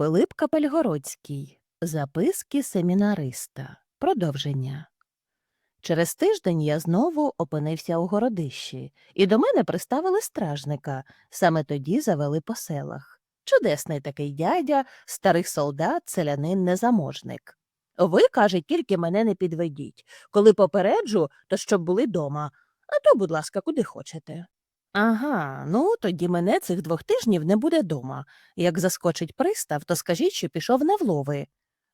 Пилип Капельгородський. Записки семінариста. Продовження. Через тиждень я знову опинився у городищі, і до мене приставили стражника. Саме тоді завели по селах. Чудесний такий дядя, старий солдат, селянин незаможник. Ви, каже, тільки мене не підведіть. Коли попереджу, то щоб були дома, а то, будь ласка, куди хочете. Ага, ну тоді мене цих двох тижнів не буде дома. Як заскочить пристав, то скажіть, що пішов на влови.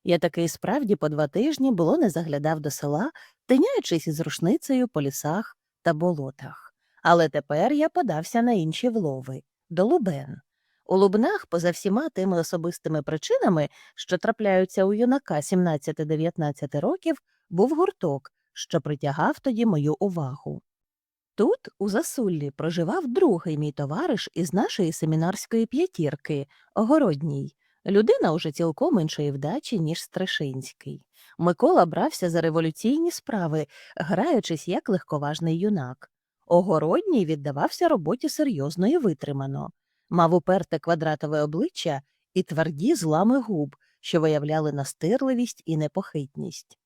Я таки справді по два тижні було не заглядав до села, тиняючись із рушницею по лісах та болотах. Але тепер я подався на інші влови до Лубен. У Лубнах, поза всіма тими особистими причинами, що трапляються у юнака 17-19 років, був гурток, що притягав тоді мою увагу. Тут, у Засуллі, проживав другий мій товариш із нашої семінарської п'ятірки, Огородній, людина уже цілком іншої вдачі, ніж Стрешинський. Микола брався за революційні справи, граючись як легковажний юнак. Огородній віддавався роботі серйозно і витримано, мав уперте квадратове обличчя і тверді злами губ, що виявляли настирливість і непохитність.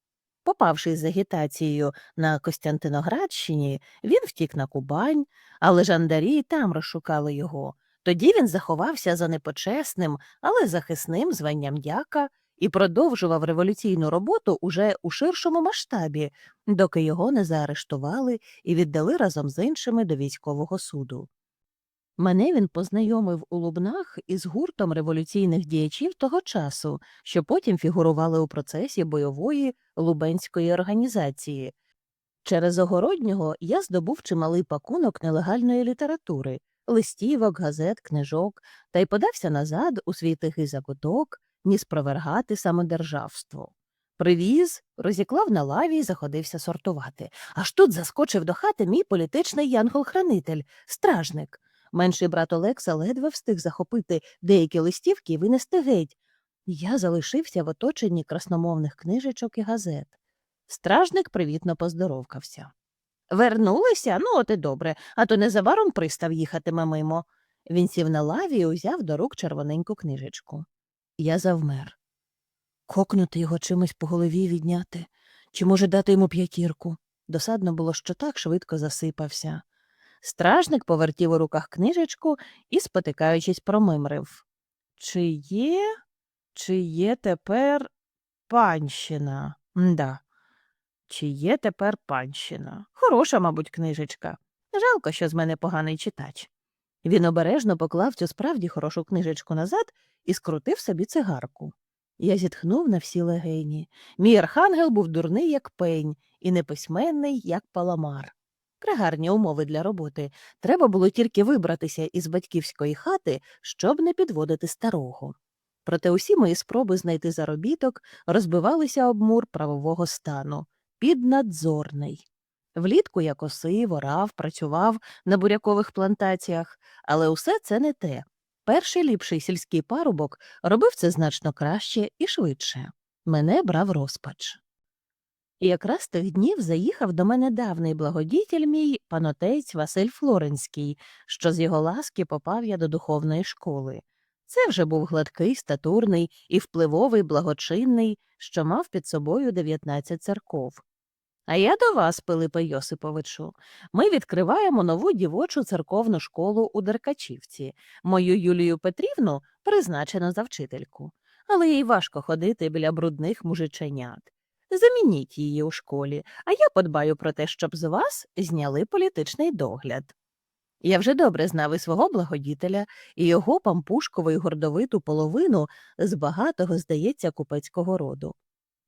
Попавши з агітацією на Костянтиноградщині, він втік на Кубань, але жандарі там розшукали його. Тоді він заховався за непочесним, але захисним званням дяка і продовжував революційну роботу уже у ширшому масштабі, доки його не заарештували і віддали разом з іншими до військового суду. Мене він познайомив у Лубнах із гуртом революційних діячів того часу, що потім фігурували у процесі бойової лубенської організації. Через огороднього я здобув чималий пакунок нелегальної літератури, листівок, газет, книжок, та й подався назад у свій тихий закуток, ні спровергати самодержавство. Привіз, розіклав на лаві і заходився сортувати. Аж тут заскочив до хати мій політичний янгол-хранитель, стражник. Менший брат Олекса ледве встиг захопити деякі листівки і винести геть. Я залишився в оточенні красномовних книжечок і газет. Стражник привітно поздоровкався. Вернулися? Ну, от і добре, а то незабаром пристав їхатиме мимо. Він сів на лаві і узяв до рук червоненьку книжечку. Я завмер. Кокнути його чимось по голові відняти, чи може дати йому п'ятірку. Досадно було, що так швидко засипався. Стражник повертів у руках книжечку і, спотикаючись, промимрив. Чи є, чи є тепер панщина? Мда. Чи є тепер панщина? Хороша, мабуть, книжечка. Жалко, що з мене поганий читач. Він обережно поклав цю справді хорошу книжечку назад і скрутив собі цигарку. Я зітхнув на всі легені. Мій архангел був дурний, як пень, і неписьменний, як паламар. Пригарні умови для роботи. Треба було тільки вибратися із батьківської хати, щоб не підводити старого. Проте усі мої спроби знайти заробіток розбивалися об мур правового стану піднадзорний. Влітку я косив, орав, працював на бурякових плантаціях, але усе це не те. Перший ліпший сільський парубок робив це значно краще і швидше. Мене брав розпач. І якраз тих днів заїхав до мене давний благодітель мій панотець Василь Флоренський, що з його ласки попав я до духовної школи. Це вже був гладкий, статурний і впливовий благочинний, що мав під собою 19 церков. А я до вас, Пилипе Йосиповичу. Ми відкриваємо нову дівочу церковну школу у Деркачівці. Мою Юлію Петрівну призначено за вчительку. Але їй важко ходити біля брудних мужиченят. Замініть її у школі, а я подбаю про те, щоб з вас зняли політичний догляд. Я вже добре знав і свого благодітеля, і його пампушкову й гордовиту половину з багатого, здається, купецького роду.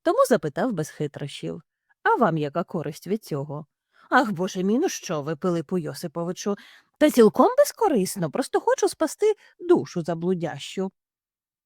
Тому запитав без хитрощів. А вам яка користь від цього? Ах, боже мій, ну що ви, Пилипу Йосиповичу, та цілком безкорисно, просто хочу спасти душу заблудящу.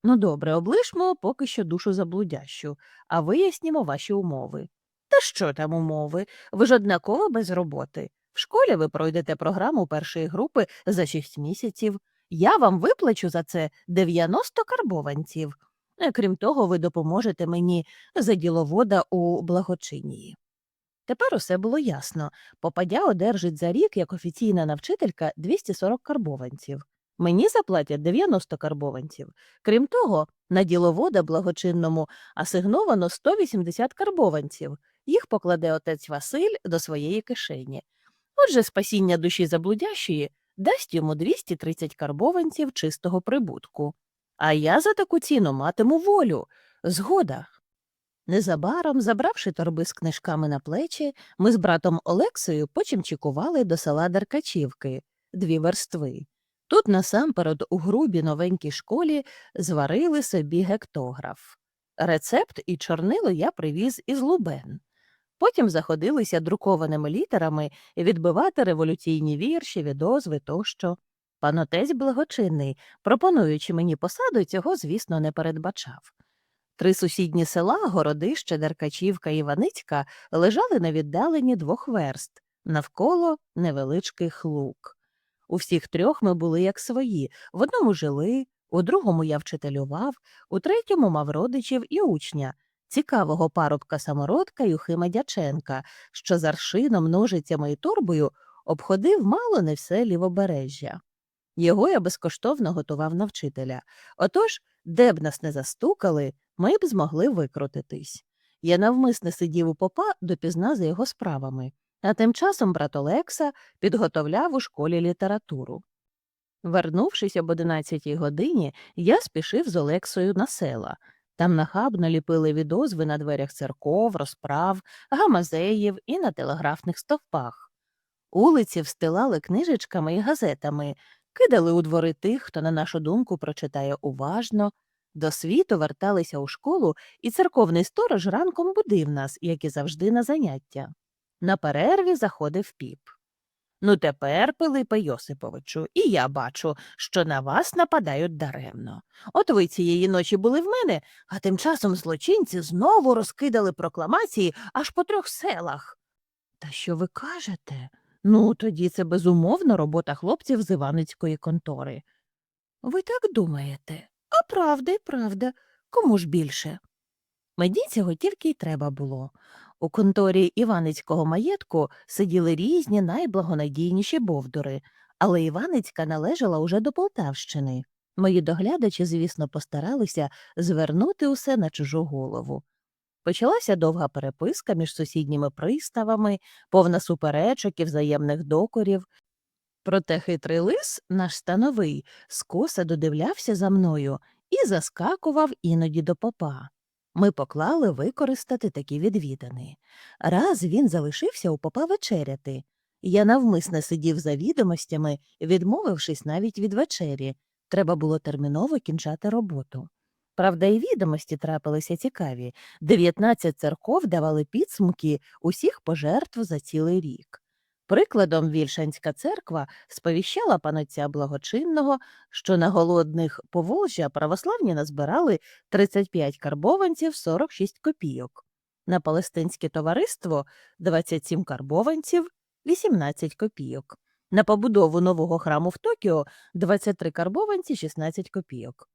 Ну, добре, облишмо поки що душу заблудящу, а вияснімо ваші умови. Та що там умови? Ви ж однаково без роботи. В школі ви пройдете програму першої групи за шість місяців. Я вам виплачу за це 90 карбованців. Е, Крім того, ви допоможете мені за діловода у благочинії. Тепер усе було ясно. Попадя одержить за рік як офіційна навчителька 240 карбованців. Мені заплатять 90 карбованців. Крім того, на діловода благочинному асигновано 180 карбованців. Їх покладе отець Василь до своєї кишені. Отже, спасіння душі заблудящої дасть йому 230 карбованців чистого прибутку. А я за таку ціну матиму волю. Згода. Незабаром, забравши торби з книжками на плечі, ми з братом Олексою почимчикували до села Деркачівки, дві верстви. Тут насамперед у грубій новенькій школі зварили собі гектограф. Рецепт і чорнило я привіз із Лубен. Потім заходилися друкованими літерами відбивати революційні вірші, відозви тощо. Пан отець благочинний, пропонуючи мені посаду, цього, звісно, не передбачав. Три сусідні села Городище, Деркачівка і Іваницька лежали на віддаленні двох верст, навколо невеличких лук. У всіх трьох ми були як свої в одному жили, у другому я вчителював, у третьому мав родичів і учня, цікавого парубка самородка Юхима Дяченка, що з аршином, ножицями і торбою обходив мало не все лівобережжя. Його я безкоштовно готував на вчителя. Отож, де б нас не застукали, ми б змогли викрутитись. Я навмисне сидів у попа допізна за його справами, а тим часом брат Олекса підготовляв у школі літературу. Вернувшись об одинадцятій годині, я спішив з Олексою на села. Там нахабно ліпили відозви на дверях церков, розправ, гамазеїв і на телеграфних стовпах. Улиці встилали книжечками і газетами, кидали у двори тих, хто, на нашу думку, прочитає уважно. До світу верталися у школу, і церковний сторож ранком будив нас, як і завжди, на заняття. На перерві заходив піп. Ну, тепер, Пилипе Йосиповичу, і я бачу, що на вас нападають даремно. От ви цієї ночі були в мене, а тим часом злочинці знову розкидали прокламації аж по трьох селах. Та що ви кажете? Ну, тоді це безумовно робота хлопців з Іваницької контори. Ви так думаєте? А правда й правда. Кому ж більше? Мені цього тільки й треба було. У конторі Іваницького маєтку сиділи різні найблагонадійніші бовдури, але Іваницька належала уже до Полтавщини. Мої доглядачі, звісно, постаралися звернути усе на чужу голову. Почалася довга переписка між сусідніми приставами, повна суперечок і взаємних докорів. Проте хитрий лис, наш становий, скоса додивлявся за мною і заскакував іноді до попа. Ми поклали використати такі відвідини. Раз він залишився у попа вечеряти. Я навмисне сидів за відомостями, відмовившись навіть від вечері. Треба було терміново кінчати роботу. Правда, і відомості трапилися цікаві. Дев'ятнадцять церков давали підсумки усіх пожертв за цілий рік. Прикладом Вільшанська церква сповіщала панотця благочинного, що на голодних Поволжя православні назбирали 35 карбованців 46 копійок, на палестинське товариство 27 карбованців 18 копійок, на побудову нового храму в Токіо 23 карбованці 16 копійок.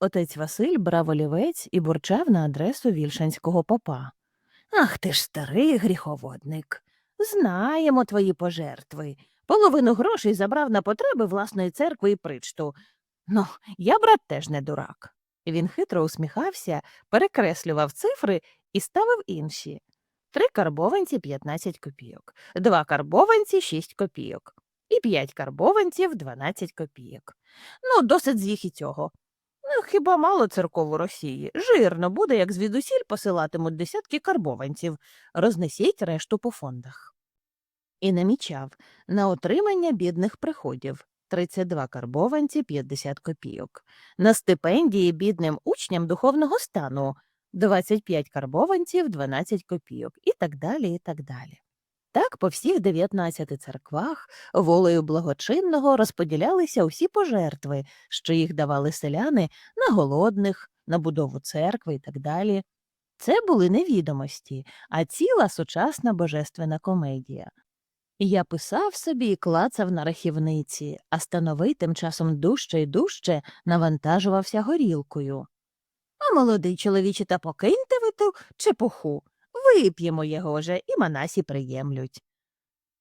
Отець Василь брав олівець і бурчав на адресу вільшанського попа. Ах ти ж старий гріховодник. Знаємо твої пожертви. Половину грошей забрав на потреби власної церкви і причту. Ну, я, брат, теж не дурак. Він хитро усміхався, перекреслював цифри і ставив інші. Три карбованці 15 копійок, два карбованці 6 копійок, і п'ять карбованців 12 копійок. Ну, досить з їх і цього. Хіба мало церков у Росії? Жирно буде, як звідусіль посилатимуть десятки карбованців. Рознесіть решту по фондах. І намічав на отримання бідних приходів 32 карбованці 50 копійок, на стипендії бідним учням духовного стану 25 карбованців 12 копійок і так далі, і так далі. Так по всіх 19 церквах волею благочинного розподілялися усі пожертви, що їх давали селяни на голодних, на будову церкви і так далі. Це були не відомості, а ціла сучасна божественна комедія. Я писав собі і клацав на рахівниці, а становий тим часом дужче й дужче навантажувався горілкою. А молодий чоловіче, та покиньте ви ту чепуху. Вип'ємо його же і манасі приємлють.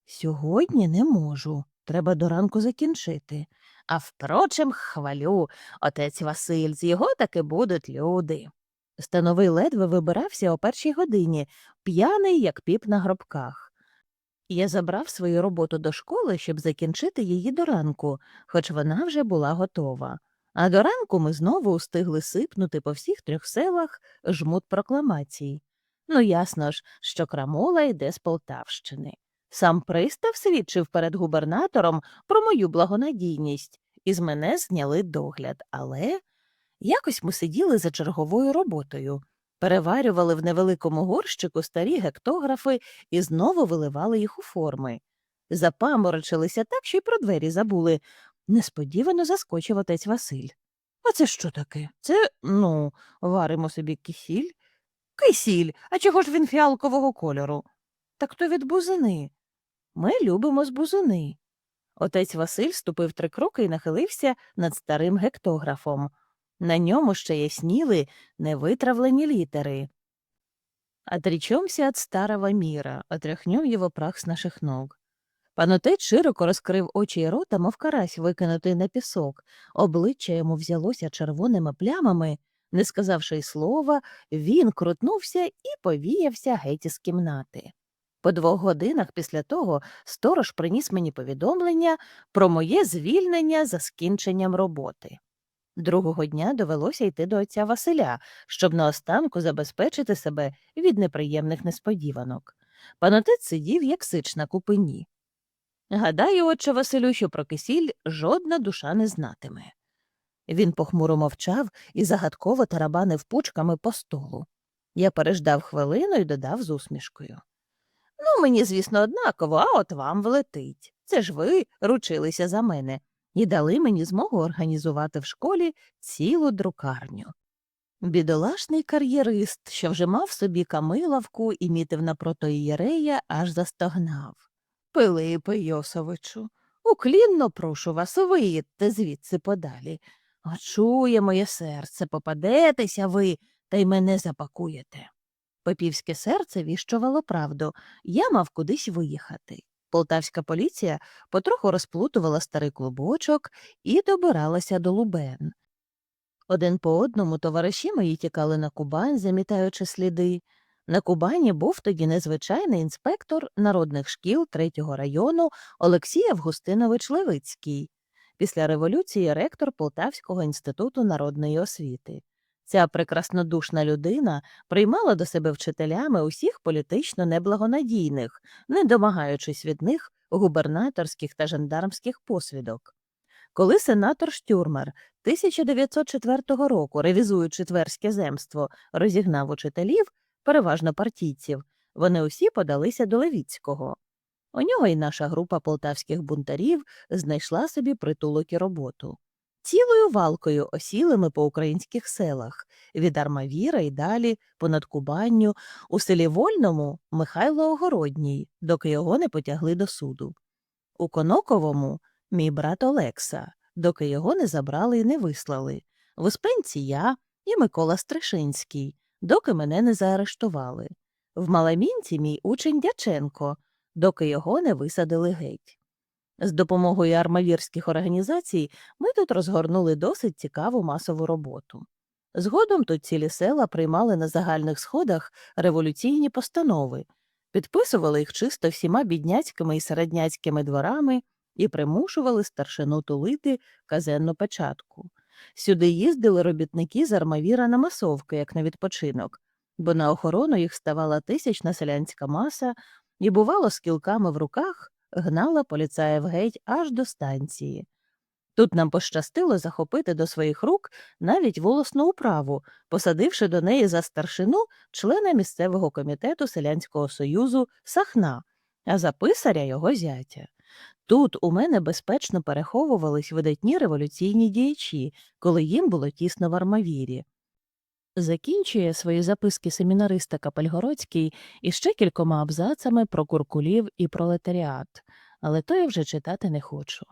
Сьогодні не можу, треба до ранку закінчити. А впрочем, хвалю, отець Василь, з його таки будуть люди. Становий ледве вибирався о першій годині, п'яний, як піп на гробках. Я забрав свою роботу до школи, щоб закінчити її до ранку, хоч вона вже була готова. А до ранку ми знову устигли сипнути по всіх трьох селах жмут прокламацій. Ну, ясно ж, що крамола йде з Полтавщини. Сам пристав свідчив перед губернатором про мою благонадійність, і з мене зняли догляд, але якось ми сиділи за черговою роботою, переварювали в невеликому горщику старі гектографи і знову виливали їх у форми. Запаморочилися так, що й про двері забули. Несподівано заскочив отець Василь. А це що таке? Це, ну, варимо собі кисіль. Кисіль, а чого ж він фіалкового кольору? Так то від бузини. Ми любимо з бузини. Отець Василь ступив три кроки і нахилився над старим гектографом. На ньому ще ясніли невитравлені літери. «Отречемся от старого мира, отряхнем его прах с наших ног». Панотець широко розкрив очі й рота, мов карась, викинутий на пісок. Обличчя йому взялося червоними плямами. Не сказавши й слова, він крутнувся і повіявся геть із кімнати. По двох годинах після того сторож приніс мені повідомлення про моє звільнення за скінченням роботи. Другого дня довелося йти до отця Василя, щоб наостанку забезпечити себе від неприємних несподіванок. Панотець сидів, як сич на купині. Гадаю, отче Василю, що про кисіль жодна душа не знатиме. Він похмуро мовчав і загадково тарабанив пучками по столу. Я переждав хвилину і додав з усмішкою. Ну, мені, звісно, однаково, а от вам влетить. Це ж ви ручилися за мене і дали мені змогу організувати в школі цілу друкарню. Бідолашний кар'єрист, що вже мав собі камилавку і мітив напроти Єрея, аж застогнав. Пилипе Йосовичу, уклінно прошу вас, виїдьте звідси подалі. Чує моє серце, попадетеся ви та й мене запакуєте. Попівське серце віщувало правду я мав кудись виїхати. Полтавська поліція потроху розплутувала старий клубочок і добиралася до Лубен. Один по одному товариші мої тікали на Кубань, замітаючи сліди. На Кубані був тоді незвичайний інспектор народних шкіл третього району Олексій Августинович Левицький, після революції ректор Полтавського інституту народної освіти. Ця прекраснодушна людина приймала до себе вчителями усіх політично неблагонадійних, не домагаючись від них губернаторських та жандармських посвідок. Коли сенатор Штюрмер 1904 року, ревізуючи тверське земство, розігнав учителів, переважно партійців, вони усі подалися до Левіцького. У нього й наша група полтавських бунтарів знайшла собі притулок і роботу. Цілою валкою осіли ми по українських селах від Армавіра й далі, понад Кубанню, у селі Вольному Михайло Огородній, доки його не потягли до суду. У Коноковому мій брат Олекса, доки його не забрали і не вислали. В Успенці я і Микола Стришинський, доки мене не заарештували. В Маламінці мій учень Дяченко, доки його не висадили геть. З допомогою армавірських організацій ми тут розгорнули досить цікаву масову роботу. Згодом тут цілі села приймали на загальних сходах революційні постанови, підписували їх чисто всіма бідняцькими і середняцькими дворами і примушували старшину тулити казенну печатку. Сюди їздили робітники з армавіра на масовки, як на відпочинок, бо на охорону їх ставала тисячна селянська маса і, бувало, з кілками в руках гнала поліцаїв геть аж до станції. Тут нам пощастило захопити до своїх рук навіть волосну управу, посадивши до неї за старшину члена місцевого комітету Селянського союзу Сахна, а за писаря його зятя. Тут у мене безпечно переховувались видатні революційні діячі, коли їм було тісно в армавірі. Закінчує свої записки семінариста Капельгородський іще кількома абзацами про куркулів і пролетаріат, але то я вже читати не хочу.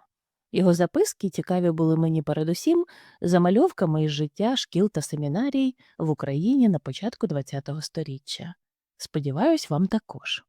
Його записки цікаві були мені передусім замальовками із життя шкіл та семінарій в Україні на початку ХХ століття. Сподіваюсь, вам також.